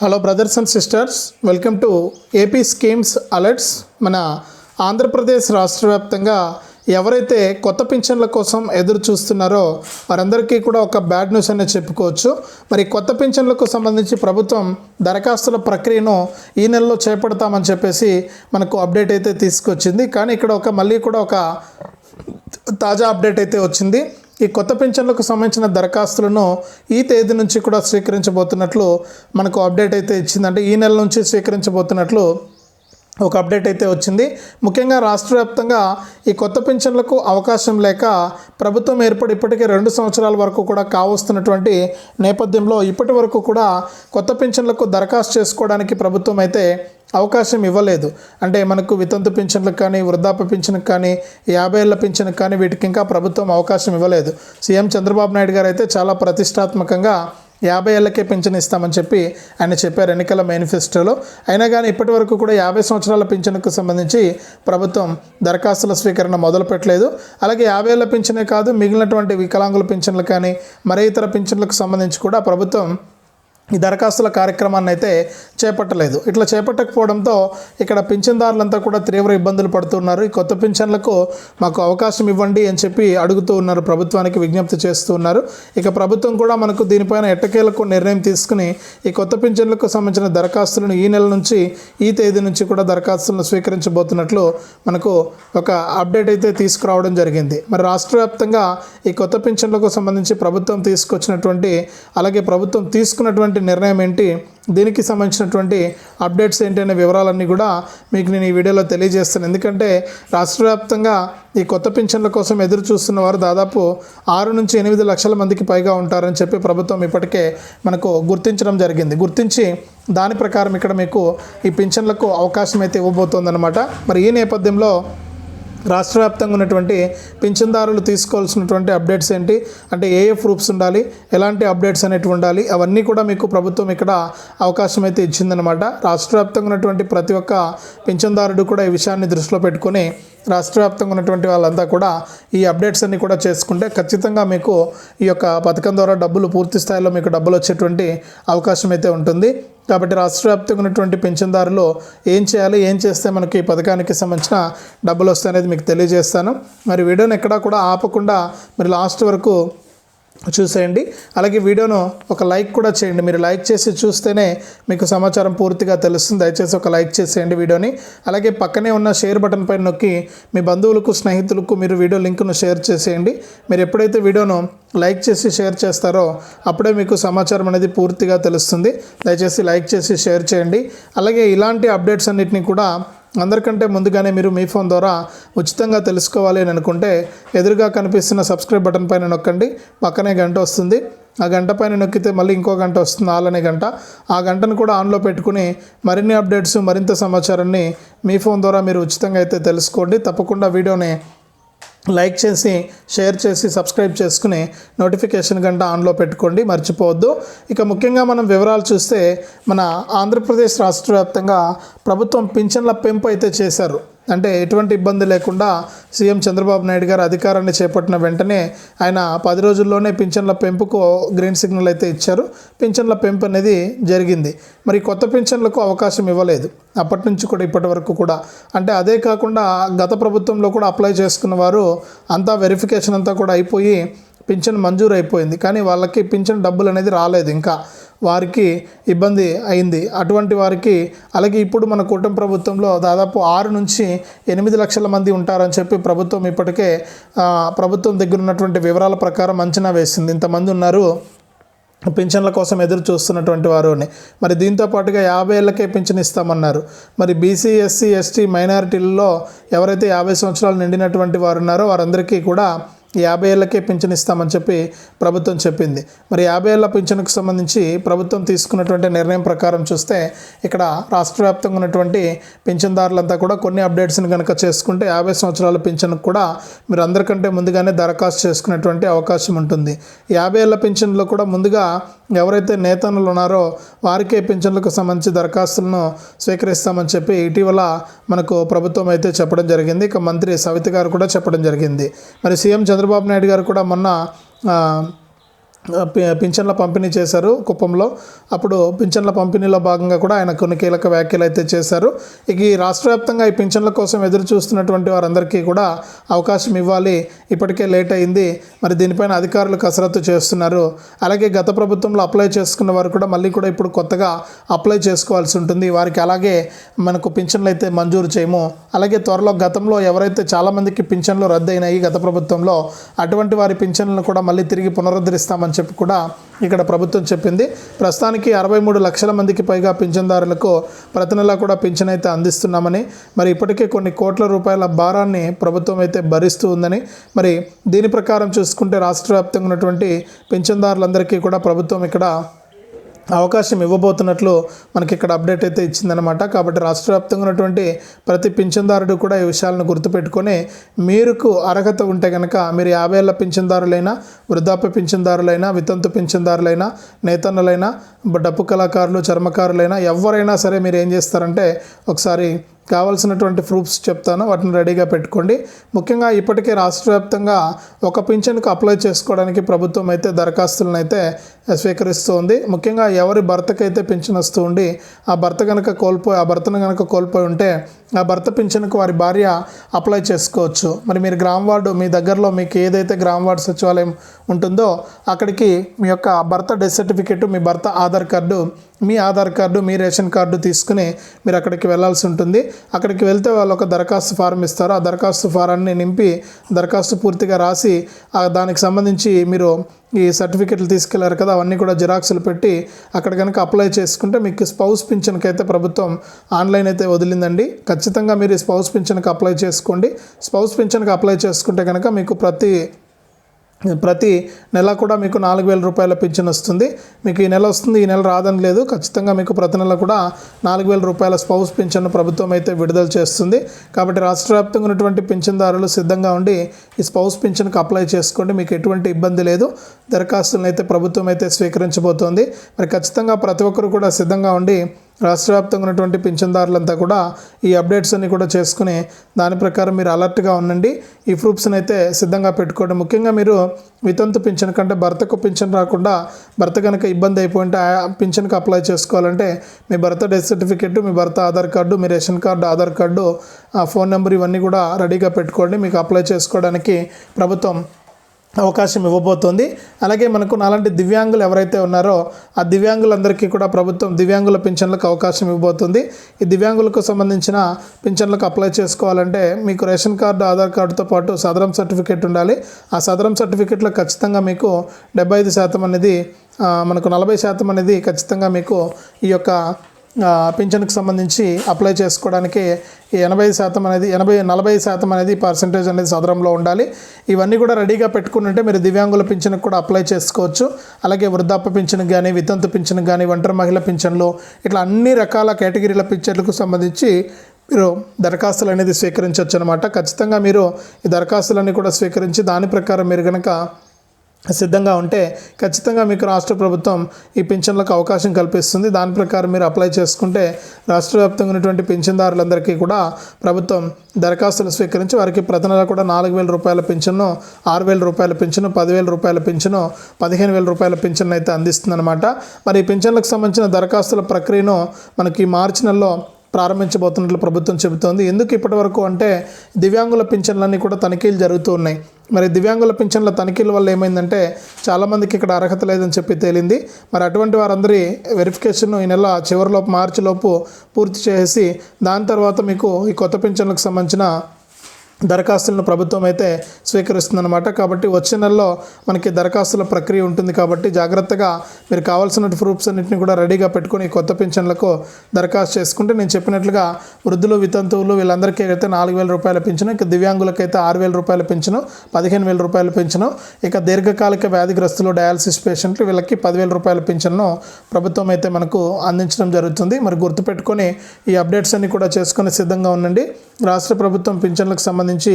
Hello brothers and sisters welcome to AP schemes alerts మన ఆంధ్రప్రదేశ్ రాష్ట్ర వ్యాప్తంగా ఎవరైతే కొత్త పింఛన్ల కోసం ఎదురు చూస్తున్నారో వారందరికీ కూడా ఒక బ్యాడ్ న్యూస్ అనేది చెప్పుకోవచ్చు. మరి కొత్త పింఛన్లకు సంబంధించి ప్రభుత్వం దరఖాస్తుల ప్రక్రియను ఈ నెలలో చేపడతామని చెప్పేసి మనకు అప్డేట్ అయితే తీసుకొచ్చింది. కానీ ఇక్కడ ఒక మళ్ళీ కూడా ఒక తాజా అప్డేట్ అయితే వచ్చింది. ఈ కొత్త పెన్షన్లకు సంబంధించిన దరఖాస్తులను ఈ తేదీ నుంచి కూడా స్వీకరించబోతున్నట్లు మనకు అప్డేట్ అయితే ఇచ్చింది అంటే ఈ నెల నుంచి స్వీకరించబోతున్నట్లు ఒక అప్డేట్ అయితే వచ్చింది. ముఖ్యంగా రాష్ట్ర వ్యాప్తంగా ఈ కొత్త పింఛన్లకు అవకాశం లేక ప్రభుత్వం ఏర్పడి ఇప్పటికే రెండు సంవత్సరాల వరకు కూడా కావస్తున్నటువంటి నేపథ్యంలో ఇప్పటి వరకు కూడా కొత్త పింఛన్లకు దరఖాస్తు చేసుకోవడానికి ప్రభుత్వం అయితే అవకాశం ఇవ్వలేదు. అంటే మనకు వితంతు పింఛన్లకు కానీ వృద్ధాప్య పింఛన్కి కానీ యాభై ఏళ్ళ పింఛన్కి కానీ వీటికి ఇంకా ప్రభుత్వం అవకాశం ఇవ్వలేదు. సీఎం చంద్రబాబు నాయుడు గారు అయితే చాలా ప్రతిష్టాత్మకంగా యాభై ఏళ్ళకే పింఛన్ ఇస్తామని చెప్పి ఆయన చెప్పారు ఎన్నికల మేనిఫెస్టోలో. అయినా కానీ ఇప్పటి వరకు కూడా యాభై సంవత్సరాల పింఛన్కు సంబంధించి ప్రభుత్వం దరఖాస్తుల స్వీకరణ మొదలు పెట్టలేదు. అలాగే యాభై ఏళ్ళ పింఛనే కాదు మిగిలినటువంటి వికలాంగుల పింఛన్లు కానీ మరే ఇతర పింఛన్లకు సంబంధించి కూడా ప్రభుత్వం ఈ దరఖాస్తుల కార్యక్రమాన్ని అయితే చేపట్టలేదు. ఇట్లా చేపట్టకపోవడంతో ఇక్కడ పింఛన్దారులంతా కూడా తీవ్ర ఇబ్బందులు పడుతున్నారు. ఈ కొత్త పింఛన్లకు మాకు అవకాశం ఇవ్వండి అని చెప్పి అడుగుతూ ఉన్నారు. ప్రభుత్వానికి విజ్ఞప్తి చేస్తూ ఉన్నారు. ఇక ప్రభుత్వం కూడా మనకు దీనిపైన ఎట్టకేలకు నిర్ణయం తీసుకుని ఈ కొత్త పింఛన్లకు సంబంధించిన దరఖాస్తులను ఈ నెల నుంచి ఈ తేదీ నుంచి కూడా దరఖాస్తులను స్వీకరించబోతున్నట్లు మనకు ఒక అప్డేట్ అయితే తీసుకురావడం జరిగింది. మరి రాష్ట్ర వ్యాప్తంగా ఈ కొత్త పింఛన్లకు సంబంధించి ప్రభుత్వం తీసుకొచ్చినటువంటి అలాగే ప్రభుత్వం తీసుకున్నటువంటి నిర్ణయం ఏంటి? దీనికి సంబంధించినటువంటి అప్డేట్స్ ఏంటి అనే వివరాలన్నీ కూడా మీకు నేను ఈ వీడియోలో తెలియజేస్తాను. ఎందుకంటే రాష్ట్ర వ్యాప్తంగా ఈ కొత్త పింఛన్ల కోసం ఎదురు చూస్తున్న వారు దాదాపు ఆరు నుంచి ఎనిమిది లక్షల మందికి పైగా ఉంటారని చెప్పి ప్రభుత్వం ఇప్పటికే మనకు గుర్తించడం జరిగింది. గుర్తించి దాని ప్రకారం ఇక్కడ మీకు ఈ పింఛన్లకు అవకాశం అయితే ఇవ్వబోతోందన్నమాట. మరి ఈ నేపథ్యంలో రాష్ట్ర వ్యాప్తంగా ఉన్నటువంటి పింఛన్దారులు తీసుకోవాల్సినటువంటి అప్డేట్స్ ఏంటి? అంటే ఏ ఏ ప్రూఫ్స్ ఉండాలి? ఎలాంటి అప్డేట్స్ అనేవి ఉండాలి? అవన్నీ కూడా మీకు ప్రభుత్వం ఇక్కడ అవకాశం అయితే ఇచ్చిందనమాట రాష్ట్ర వ్యాప్తంగా ఉన్నటువంటి ప్రతి ఒక్క పింఛన్దారుడు కూడా ఈ విషయాన్ని దృష్టిలో పెట్టుకొని రాష్ట్ర వ్యాప్తంగా ఉన్నటువంటి వాళ్ళంతా కూడా ఈ అప్డేట్స్ అన్ని కూడా చేసుకుంటే ఖచ్చితంగా మీకు ఈ యొక్క పథకం ద్వారా డబ్బులు పూర్తి స్థాయిలో మీకు డబ్బులు వచ్చేటువంటి అవకాశం అయితే ఉంటుంది. కాబట్టి రాష్ట్ర వ్యాప్తంగా ఉన్నటువంటి పెన్షన్దారులు ఏం చేయాలి ఏం చేస్తే మనకి ఈ పథకానికి సంబంధించిన డబ్బులు వస్తాయనేది మీకు తెలియజేస్తాను. మరి వీడియోని ఎక్కడా కూడా ఆపకుండా మీరు లాస్ట్ వరకు చూసేయండి. అలాగే వీడియోను ఒక లైక్ కూడా చేయండి. మీరు లైక్ చేసి చూస్తేనే మీకు సమాచారం పూర్తిగా తెలుస్తుంది. దయచేసి ఒక లైక్ చేసేయండి వీడియోని. అలాగే పక్కనే ఉన్న షేర్ బటన్ పైన నొక్కి మీ బంధువులకు స్నేహితులకు మీరు వీడియో లింక్ను షేర్ చేసేయండి. మీరు ఎప్పుడైతే వీడియోను లైక్ చేసి షేర్ చేస్తారో అప్పుడే మీకు సమాచారం అనేది పూర్తిగా తెలుస్తుంది. దయచేసి లైక్ చేసి షేర్ చేయండి. అలాగే ఇలాంటి అప్డేట్స్ అన్నిటిని కూడా అందరికంటే ముందుగానే మీరు మీ ఫోన్ ద్వారా ఉచితంగా తెలుసుకోవాలి అని అనుకుంటే ఎదురుగా కనిపిస్తున్న సబ్స్క్రైబ్ బటన్ పైన నొక్కండి. పక్కనే గంట వస్తుంది. ఆ గంట పైన నొక్కితే మళ్ళీ ఇంకో గంట వస్తుంది. ఆలనే గంట. ఆ గంటను కూడా ఆన్లో పెట్టుకుని మరిన్ని అప్డేట్స్ మరింత సమాచారాన్ని మీ ఫోన్ ద్వారా మీరు ఉచితంగా అయితే తెలుసుకోండి. తప్పకుండా వీడియోని లైక్ చేసి షేర్ చేసి సబ్స్క్రైబ్ చేసుకుని నోటిఫికేషన్ గంట ఆన్లో పెట్టుకోండి. మర్చిపోవద్దు. ఇక ముఖ్యంగా మనం వివరాలు చూస్తే మన ఆంధ్రప్రదేశ్ రాష్ట్ర వ్యాప్తంగా ప్రభుత్వం పింఛన్ల పెంపు అయితే చేశారు. అంటే ఎటువంటి ఇబ్బంది లేకుండా సీఎం చంద్రబాబు నాయుడు గారు అధికారాన్ని చేపట్టిన వెంటనే ఆయన పది రోజుల్లోనే పింఛన్ల పెంపుకు గ్రీన్ సిగ్నల్ అయితే ఇచ్చారు. పింఛన్ల పెంపు అనేది జరిగింది. మరి కొత్త పింఛన్లకు అవకాశం ఇవ్వలేదు. అప్పటి నుంచి కూడా ఇప్పటి వరకు కూడా. అంటే అదే కాకుండా గత ప్రభుత్వంలో కూడా అప్లై చేసుకున్న వారు అంతా వెరిఫికేషన్ అంతా కూడా అయిపోయి పింఛన్ మంజూరు అయిపోయింది కానీ వాళ్ళకి పింఛన్ డబ్బులు అనేది రాలేదు. ఇంకా వారికి ఇబ్బంది అయింది. అటువంటి వారికి అలాగే ఇప్పుడు మన కూటమి ప్రభుత్వంలో దాదాపు ఆరు నుంచి ఎనిమిది లక్షల మంది ఉంటారని చెప్పి ప్రభుత్వం ఇప్పటికే ప్రభుత్వం దగ్గర ఉన్నటువంటి వివరాల ప్రకారం అంచనా వేసింది. ఇంతమంది ఉన్నారు పింఛన్ల కోసం ఎదురు చూస్తున్నటువంటి వారు అని. మరి దీంతో పాటుగా యాభై ఏళ్ళకే పింఛన్ ఇస్తామన్నారు. మరి బీసీ ఎస్సీ ఎస్టీ మైనారిటీల్లో ఎవరైతే యాభై సంవత్సరాలు నిండినటువంటి వారు ఉన్నారో వారందరికీ కూడా యాభై ఏళ్ళకే పింఛన్ ఇస్తామని చెప్పి ప్రభుత్వం చెప్పింది. మరి యాభై ఏళ్ళ పింఛన్కు సంబంధించి ప్రభుత్వం తీసుకున్నటువంటి నిర్ణయం ప్రకారం చూస్తే ఇక్కడ రాష్ట్ర వ్యాప్తంగా ఉన్నటువంటి పింఛన్దారులంతా కూడా కొన్ని అప్డేట్స్ని కనుక చేసుకుంటే యాభై సంవత్సరాల పింఛన్కు కూడా మీరు అందరికంటే ముందుగానే దరఖాస్తు చేసుకునేటువంటి అవకాశం ఉంటుంది. యాభై ఏళ్ళ పింఛన్లో కూడా ముందుగా ఎవరైతే నేతనులు ఉన్నారో వారికే పింఛన్లకు సంబంధించి దరఖాస్తులను స్వీకరిస్తామని చెప్పి ఇటీవల మనకు ప్రభుత్వం అయితే చెప్పడం జరిగింది. ఇక మంత్రి సవిత గారు కూడా చెప్పడం జరిగింది. మరి సీఎం చంద్రబాబు నాయుడు గారు కూడా మొన్న పింఛన్ల పంపిణీ చేశారు కుప్పంలో. అప్పుడు పింఛన్ల పంపిణీలో భాగంగా కూడా ఆయన కొన్ని కీలక వ్యాఖ్యలు అయితే చేశారు. ఇక ఈ రాష్ట్ర వ్యాప్తంగా ఈ పింఛన్ల కోసం ఎదురు చూస్తున్నటువంటి వారందరికీ కూడా అవకాశం ఇవ్వాలి. ఇప్పటికే లేట్ అయింది. మరి దీనిపైన అధికారులు కసరత్తు చేస్తున్నారు. అలాగే గత ప్రభుత్వంలో అప్లై చేసుకున్న వారు కూడా మళ్ళీ కూడా ఇప్పుడు కొత్తగా అప్లై చేసుకోవాల్సి ఉంటుంది. వారికి అలాగే మనకు పింఛన్లు అయితే మంజూరు చేయము. అలాగే త్వరలో గతంలో ఎవరైతే చాలామందికి పింఛన్లు రద్దయినాయి గత ప్రభుత్వంలో అటువంటి వారి పింఛన్లను కూడా మళ్ళీ తిరిగి పునరుద్ధరిస్తామని చెప్పి కూడా ఇక్కడ ప్రభుత్వం చెప్పింది. ప్రస్తుతానికి అరవై మూడు లక్షల మందికి పైగా పింఛన్దారులకు ప్రతి నెలా కూడా పింఛన్ అయితే అందిస్తున్నామని మరి ఇప్పటికే కొన్ని కోట్ల రూపాయల భారాన్ని ప్రభుత్వం అయితే భరిస్తూ ఉందని మరి దీని ప్రకారం చూసుకుంటే రాష్ట్ర వ్యాప్తంగా ఉన్నటువంటి పింఛన్దారులందరికీ కూడా ప్రభుత్వం ఇక్కడ అవకాశం ఇవ్వబోతున్నట్లు మనకి ఇక్కడ అప్డేట్ అయితే ఇచ్చిందనమాట కాబట్టి రాష్ట్ర వ్యాప్తంగా ఉన్నటువంటి ప్రతి పింఛన్దారుడు కూడా ఈ విషయాలను గుర్తుపెట్టుకొని మీరుకు అర్హత ఉంటే కనుక మీరు యాభై ఏళ్ళ పింఛన్దారులైనా వృద్ధాప్య పింఛన్దారులైనా వితంతు పింఛన్దారులైనా నేతన్నలైనా డప్పు కళాకారులు చర్మకారులైనా ఎవరైనా సరే మీరు ఏం చేస్తారంటే ఒకసారి కావాల్సినటువంటి ప్రూఫ్స్ చెప్తాను వాటిని రెడీగా పెట్టుకోండి. ముఖ్యంగా ఇప్పటికే రాష్ట్ర వ్యాప్తంగా ఒక పింఛన్కు అప్లై చేసుకోవడానికి ప్రభుత్వం అయితే దరఖాస్తులను అయితే స్వీకరిస్తుంది. ముఖ్యంగా ఎవరి భర్తకైతే పింఛన్ వస్తూ ఉండి ఆ భర్త కనుక కోల్పోయి ఆ భర్తను కనుక కోల్పోయి ఉంటే ఆ భర్త పింఛన్కు వారి భార్య అప్లై చేసుకోవచ్చు. మరి మీరు గ్రామ వార్డు మీ దగ్గరలో మీకు ఏదైతే గ్రామ వార్డు సచివాలయం ఉంటుందో అక్కడికి మీ యొక్క భర్త డెత్ సర్టిఫికేట్ మీ భర్త ఆధార్ కార్డు మీ ఆధార్ కార్డు మీ రేషన్ కార్డు తీసుకుని మీరు అక్కడికి వెళ్ళాల్సి ఉంటుంది. అక్కడికి వెళ్తే వాళ్ళు ఒక దరఖాస్తు ఫారం ఇస్తారు. ఆ దరఖాస్తు ఫారాన్ని నింపి దరఖాస్తు పూర్తిగా రాసి దానికి సంబంధించి మీరు ఈ సర్టిఫికెట్లు తీసుకెళ్ళారు కదా అవన్నీ కూడా జిరాక్స్లు పెట్టి అక్కడ కనుక అప్లై చేసుకుంటే మీకు స్పౌస్ పింఛన్కి అయితే ప్రభుత్వం ఆన్లైన్ అయితే వదిలిందండి. ఖచ్చితంగా మీరు ఈ స్పౌస్ పింఛన్కి అప్లై చేసుకోండి. స్పౌస్ పింఛన్కి అప్లై చేసుకుంటే కనుక మీకు ప్రతి ప్రతి నెల కూడా మీకు నాలుగు వేల రూపాయల పింఛన్ వస్తుంది. మీకు ఈ నెల వస్తుంది ఈ నెల రాదని లేదు. ఖచ్చితంగా మీకు ప్రతి నెల కూడా నాలుగు వేల రూపాయల స్పౌస్ పింఛన్ ప్రభుత్వం అయితే విడుదల చేస్తుంది. కాబట్టి రాష్ట్ర వ్యాప్తంగా ఉన్నటువంటి పింఛన్దారులు సిద్ధంగా ఉండి ఈ స్పౌస్ పింఛన్కి అప్లై చేసుకోండి. మీకు ఎటువంటి ఇబ్బంది లేదు. దరఖాస్తులను అయితే ప్రభుత్వం అయితే స్వీకరించబోతోంది. మరి ఖచ్చితంగా ప్రతి ఒక్కరు కూడా సిద్ధంగా ఉండి రాష్ట్ర వ్యాప్తంగా ఉన్నటువంటి పింఛన్దారులంతా కూడా ఈ అప్డేట్స్ అన్ని కూడా చేసుకుని దాని ప్రకారం మీరు అలర్ట్గా ఉండండి. ఈ ప్రూఫ్స్ని అయితే సిద్ధంగా పెట్టుకోండి. ముఖ్యంగా మీరు వితంతు పింఛన్ కంటే భర్తకు పింఛన్ రాకుండా భర్త కనుక ఇబ్బంది అయిపోయింటే ఆ పింఛన్కి అప్లై చేసుకోవాలంటే మీ భర్త డెత్ సర్టిఫికెట్ మీ భర్త ఆధార్ కార్డు మీ రేషన్ కార్డు ఆధార్ కార్డు ఆ ఫోన్ నెంబర్ ఇవన్నీ కూడా రెడీగా పెట్టుకోండి. మీకు అప్లై చేసుకోవడానికి ప్రభుత్వం అవకాశం ఇవ్వబోతోంది. అలాగే మనకు అలాంటి దివ్యాంగులు ఎవరైతే ఉన్నారో ఆ దివ్యాంగులందరికీ కూడా ప్రభుత్వం దివ్యాంగుల పింఛన్లకు అవకాశం ఇవ్వబోతుంది. ఈ దివ్యాంగులకు సంబంధించిన పింఛన్లకు అప్లై చేసుకోవాలంటే మీకు రేషన్ కార్డు ఆధార్ కార్డుతో పాటు సదరం సర్టిఫికేట్ ఉండాలి. ఆ సదరం సర్టిఫికేట్లో ఖచ్చితంగా మీకు డెబ్బై ఐదు శాతం అనేది మనకు నలభై శాతం అనేది ఖచ్చితంగా మీకు ఈ యొక్క పింఛన్కి సంబంధించి అప్లై చేసుకోవడానికి ఎనభై శాతం అనేది ఎనభై నలభై శాతం అనేది పర్సంటేజ్ అనేది సదరంలో ఉండాలి. ఇవన్నీ కూడా రెడీగా పెట్టుకుంటే మీరు దివ్యాంగుల పింఛన్కి కూడా అప్లై చేసుకోవచ్చు. అలాగే వృద్ధాప్య పింఛన్కి కానీ వితంతు పింఛన్కి కానీ ఒంటరి మహిళ పింఛన్లు ఇట్లా అన్ని రకాల కేటగిరీల పింఛన్లకు సంబంధించి మీరు దరఖాస్తులు అనేది స్వీకరించవచ్చు అనమాట ఖచ్చితంగా మీరు ఈ దరఖాస్తులన్నీ కూడా స్వీకరించి దాని ప్రకారం మీరు కనుక సిద్ధంగా ఉంటే ఖచ్చితంగా మీకు రాష్ట్ర ప్రభుత్వం ఈ పింఛన్లకు అవకాశం కల్పిస్తుంది. దాని ప్రకారం మీరు అప్లై చేసుకుంటే రాష్ట్ర వ్యాప్తంగా ఉన్నటువంటి పింఛన్దారులందరికీ కూడా ప్రభుత్వం దరఖాస్తులు స్వీకరించి వారికి ప్రతి నెల కూడా నాలుగు వేల రూపాయల పింఛను ఆరు వేల రూపాయల పింఛను పదివేల రూపాయల పింఛను పదిహేను వేల రూపాయల పింఛన్ అయితే అందిస్తుందన్నమాట. మరి ఈ పింఛన్లకు సంబంధించిన దరఖాస్తుల ప్రక్రియను మనకి మార్చి నెలలో ప్రారంభించబోతున్నట్లు ప్రభుత్వం చెబుతోంది. ఎందుకు ఇప్పటి వరకు అంటే దివ్యాంగుల పింఛన్లన్నీ కూడా తనిఖీలు జరుగుతూ ఉన్నాయి. మరి దివ్యాంగుల పింఛన్ల తనిఖీల వల్ల ఏమైందంటే చాలామందికి ఇక్కడ అర్హత లేదని చెప్పి తేలింది. మరి అటువంటి వారందరి వెరిఫికేషన్ ఈ నెల చివరిలోపు మార్చిలోపు పూర్తి చేసి దాని తర్వాత మీకు ఈ కొత్త పింఛన్లకు సంబంధించిన దరఖాస్తులను ప్రభుత్వం అయితే స్వీకరిస్తుందన్నమాట. కాబట్టి వచ్చే నెలలో మనకి దరఖాస్తుల ప్రక్రియ ఉంటుంది కాబట్టి జాగ్రత్తగా మీరు కావాల్సిన ప్రూఫ్స్ అన్నింటిని కూడా రెడీగా పెట్టుకొని కొత్త పింఛన్లకు దరఖాస్తు చేసుకుంటే నేను చెప్పినట్లుగా వృద్ధులు వితంతువులు వీళ్ళందరికీ అయితే నాలుగు వేల రూపాయల పింఛను ఇక దివ్యాంగులకైతే ఆరు వేల రూపాయల పింఛను పదిహేను వేల రూపాయల పింఛను ఇక దీర్ఘకాలిక వ్యాధిగ్రస్తులు డయాలసిస్ పేషెంట్లు వీళ్ళకి పదివేల రూపాయల పింఛన్ను ప్రభుత్వం అయితే మనకు అందించడం జరుగుతుంది. మరి గుర్తుపెట్టుకొని ఈ అప్డేట్స్ అన్ని కూడా చేసుకొని సిద్ధంగా ఉండండి. రాష్ట్ర ప్రభుత్వం పింఛన్లకు సంబంధించి సంబంధించి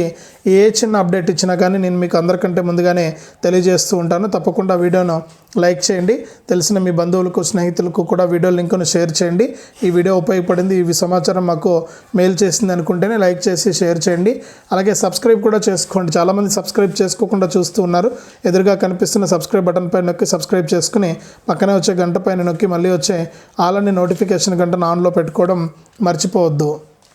ఏ చిన్న అప్డేట్ ఇచ్చినా కానీ నేను మీకు అందరికంటే ముందుగానే తెలియజేస్తూ ఉంటాను. తప్పకుండా వీడియోను లైక్ చేయండి. తెలిసిన మీ బంధువులకు స్నేహితులకు కూడా వీడియో లింక్ను షేర్ చేయండి. ఈ వీడియో ఉపయోగపడింది ఈ సమాచారం మాకు మెయిల్ చేసింది అనుకుంటేనే లైక్ చేసి షేర్ చేయండి. అలాగే సబ్స్క్రైబ్ కూడా చేసుకోండి. చాలామంది సబ్స్క్రైబ్ చేసుకోకుండా చూస్తూ ఉన్నారు. ఎదురుగా కనిపిస్తున్న సబ్స్క్రైబ్ బటన్ పైన నొక్కి సబ్స్క్రైబ్ చేసుకుని పక్కనే వచ్చే గంట పైన నొక్కి మళ్ళీ వచ్చే ఆల్ నోటిఫికేషన్ గంటను ఆన్లో పెట్టుకోవడం మర్చిపోవద్దు.